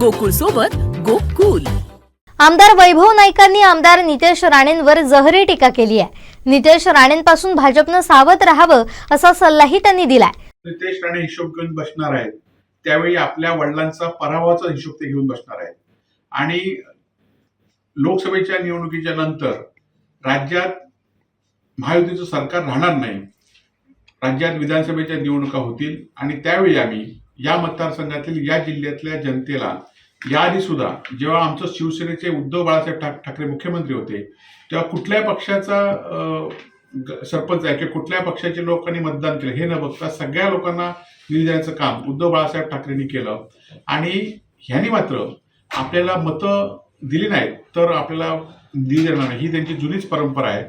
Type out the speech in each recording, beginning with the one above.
गोकुळ सोबत गोकुल. आमदार वैभव नाईकांनी आमदार नितेश राणेंवर जहरी टीका केली आहे. नितेश राणेंपासून भाजपनं सावध राहावं असा सल्लाही त्यांनी दिलाय. नितेश राणे हिशोब घेऊन बसणार आहेत. त्यावेळी आपल्या वडिलांचा पराभवाचा हिशोब ते घेऊन बसणार आहेत. आणि लोकसभेच्या निवडणुकीच्या नंतर राज्यात महायुतीचं सरकार राहणार नाही. राज्यात विधानसभेच्या निवडणुका होतील आणि त्यावेळी आम्ही या मतदारसंघातील या जिल्ह्यातल्या जनतेला याआधी सुद्धा जेव्हा आमचं शिवसेनेचे उद्धव बाळासाहेब ठाक- ठाकरे मुख्यमंत्री होते तेव्हा कुठल्या पक्षाचा ग- सरपंच आहे किंवा कुठल्या पक्षाच्या लोकांनी मतदान केलं हे न बघता सगळ्या लोकांना निधी देण्याचं काम उद्धव बाळासाहेब ठाकरेंनी केलं. आणि ह्यांनी मात्र आपल्याला मतं दिली नाहीत तर आपल्याला निधी देणार नाही. ही त्यांची जुनीच परंपरा आहे.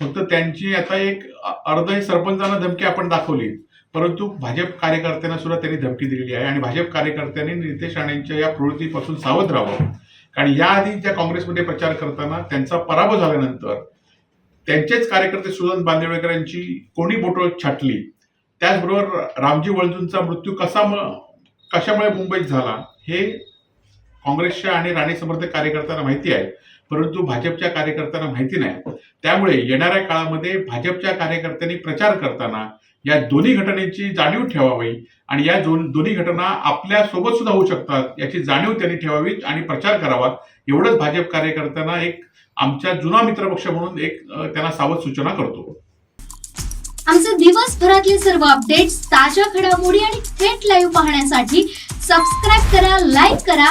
फक्त त्यांची आता एक अर्ध सरपंचांना धमकी आपण दाखवली. परंतु भाजप कार्यकर्त्यांना सुद्धा त्यांनी धमकी दिलेली आहे. आणि भाजप कार्यकर्त्यांनी नितेश राणेंच्या या प्रवृत्तीपासून सावध राहावं. कारण याआधी ज्या काँग्रेसमध्ये प्रचार करताना त्यांचा पराभव झाल्यानंतर त्यांचेच कार्यकर्ते सुदन बांदेवळकर कोणी बोटं छाटली? त्याचबरोबर रामजी वळजूंचा मृत्यू कसा म- कशामुळे मुंबईत झाला? हे काँग्रेसच्या आणि राणे समर्थक कार्यकर्त्यांना माहिती आहे परंतु भाजपच्या कार्यकर्त्यांना माहिती नाही. त्यामुळे येणाऱ्या काळामध्ये भाजपच्या कार्यकर्त्यांनी प्रचार करताना या दोन्ही घटनेची जाणीव ठेवावी आणि या दोन्ही घटना आपल्यासोबत सुद्धा होऊ शकतात याची जाणीव त्यांनी ठेवावी आणि प्रचार करावा एवढंच भाजप कार्यकर्त्यांना एक आमच्या जुना मित्रपक्ष म्हणून एक त्यांना सावध सूचना करतो. आमचे दिवसभरातले सर्व अपडेट्स ताज्या घडामोडी आणि थेट लाईव्ह पाहण्यासाठी सबस्क्राईब करा लाईक करा